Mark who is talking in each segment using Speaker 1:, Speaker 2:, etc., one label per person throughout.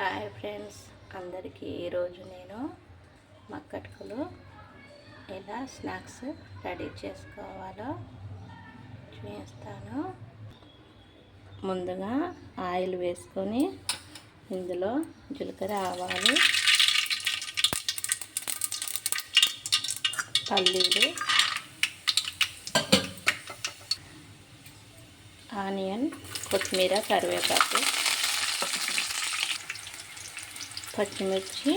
Speaker 1: Hi friends అందరికీ ఈరోజు నేను మక్కట్కులు ఎలా స్నాక్స్ రెడీ చేసుకోవాలో చూపిస్తాను. ముందుగా ఆయిల్ వేసుకొని ఇందులో జీలకర్ర ఆవాలు పల్లీలు ఆనియన్ కొత్తిమీర కరివేపాకు పచ్చిమిర్చి.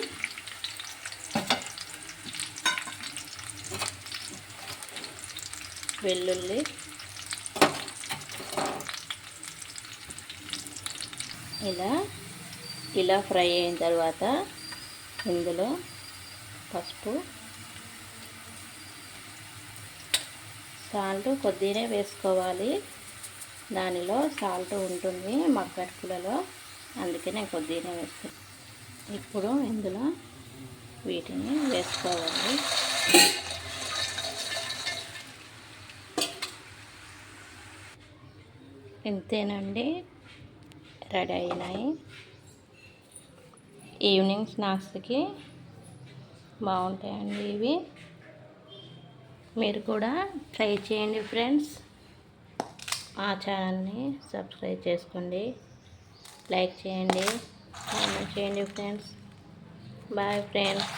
Speaker 1: వెల్లుల్లి. ఇలా ఇలా ఫ్రై అయిన తర్వాత ఇందులో పసుపు సాల్ట్ కొద్దినే వేసుకోవాలి. దానిలో సాల్ట్ ఉంటుంది మగ్గట్టుకులలో అందుకే నేను కొద్దినే వేస్తాను ఇప్పుడు ఇందులో వీటిని వేసుకోవాలి. ఇంతేనండి. రెడీ అయినాయి. ఈవినింగ్ స్నాక్స్కి బాగుంటాయండి ఇవి. మీరు కూడా ట్రై చేయండి ఫ్రెండ్స్. మా ఛానల్ని సబ్స్క్రైబ్ చేసుకోండి. లైక్ చేయండి. కామెంట్ చేయండి ఫ్రెండ్స్ బాయ్ ఫ్రెండ్స్